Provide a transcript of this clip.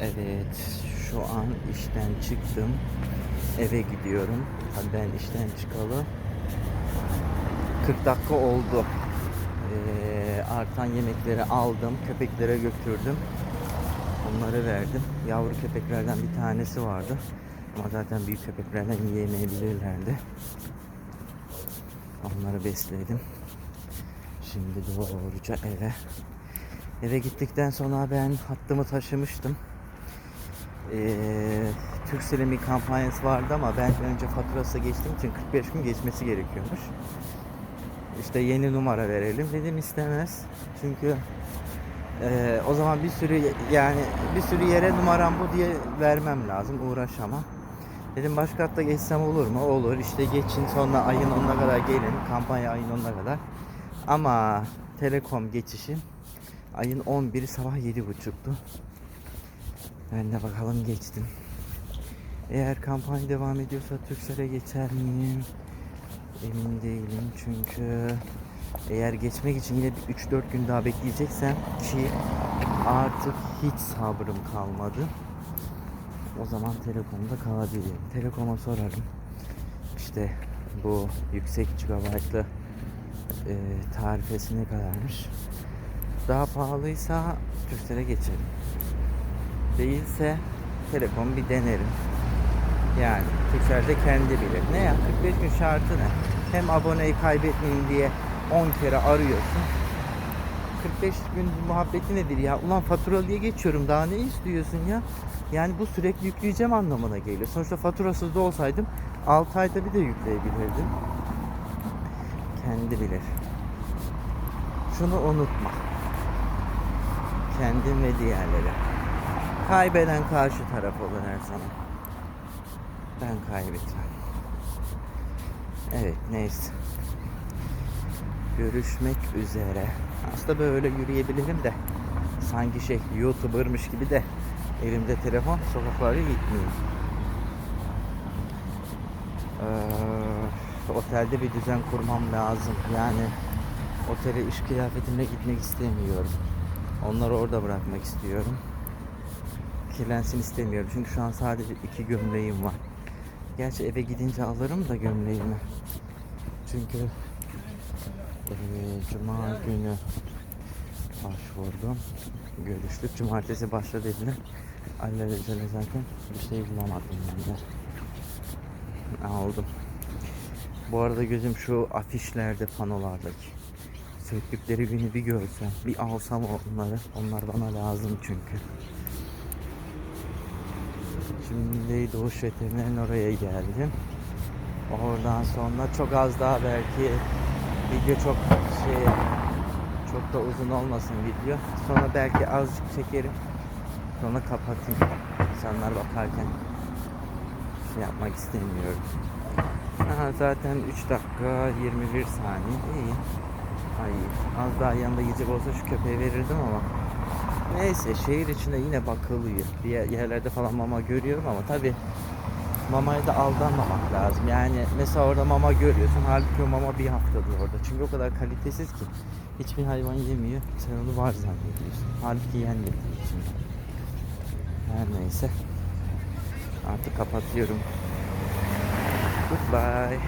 Evet, şu an işten çıktım. Eve gidiyorum. Ben işten çıkalı 40 dakika oldu. Ee, artan yemekleri aldım, köpeklere götürdüm. Onları verdim. Yavru köpeklerden bir tanesi vardı. Ama zaten büyük köpeklerden yiyemeyebilirlerdi. Onları besledim. Şimdi doğruca eve. Eve gittikten sonra ben hattımı taşımıştım. Ee, Turkcell'in bir kampanyası vardı ama ben önce faturası geçtiğim için 45 gün geçmesi gerekiyormuş. İşte yeni numara verelim dedim istemez. Çünkü ee, o zaman bir sürü yani bir sürü yere numaram bu diye vermem lazım uğraşamam. Dedim başka hatta geçsem olur mu? Olur. İşte geçin sonra ayın 10'una kadar gelin. Kampanya ayın 10'una kadar. Ama Telekom geçişi ayın 11'i sabah 7.30'tu. Ben de bakalım geçtim. Eğer kampanya devam ediyorsa Turkcell'e geçer miyim? Emin değilim çünkü eğer geçmek için yine bir 3-4 gün daha bekleyeceksem ki artık hiç sabrım kalmadı. O zaman Telekom'da kalabilirim. Telekom'a sorarım. İşte bu yüksek gigabaytlı e, tarifesi ne kadarmış? Daha pahalıysa Turkcell'e geçerim. Değilse Telekom bir denerim. Yani de kendi bilir. Ne ya 45 gün şartı ne? Hem aboneyi kaybetmeyin diye 10 kere arıyorsun. 45 gün muhabbeti nedir ya? Ulan fatura diye geçiyorum daha ne istiyorsun ya? Yani bu sürekli yükleyeceğim anlamına geliyor. Sonuçta faturasız da olsaydım 6 ayda bir de yükleyebilirdim. Kendi bilir. Şunu unutma. Kendin ve diğerleri. Kaybeden karşı taraf olur her zaman. Ben kaybetmem. Evet neyse. Görüşmek üzere. Aslında böyle yürüyebilirim de sanki şey YouTuber'mış gibi de elimde telefon sokaklara gitmeyeyim. Ee, otelde bir düzen kurmam lazım. Yani otele iş kıyafetimle gitmek istemiyorum. Onları orada bırakmak istiyorum. Kirlensin istemiyorum. Çünkü şu an sadece iki gömleğim var. Gerçi eve gidince alırım da gömleğimi. Çünkü eee, Cuma günü başvurdum. Görüştük. Cumartesi başladı dediler. Alelacele zaten bir şey bulamadım ben de. Aldım. Bu arada gözüm şu afişlerde, panolardaki. Söktükleri günü bir görsem, bir alsam onları. Onlar bana lazım çünkü. Şimdi Doğuş Veteriner'in oraya geldim. Oradan sonra çok az daha belki video çok şey çok da uzun olmasın video. Sonra belki azıcık çekerim. Sonra kapatayım. İnsanlar bakarken şey yapmak istemiyorum. Aha, zaten 3 dakika 21 saniye. İyi. Ay, az daha yanında gidecek olsa şu köpeğe verirdim ama Neyse şehir içinde yine bakılıyor. Diğer yerlerde falan mama görüyorum ama tabi mamaya da aldanmamak lazım. Yani mesela orada mama görüyorsun. Halbuki o mama bir haftadır orada. Çünkü o kadar kalitesiz ki hiçbir hayvan yemiyor. Sen onu var zannediyorsun. Halbuki yenmediği için. Her neyse. Artık kapatıyorum. Goodbye.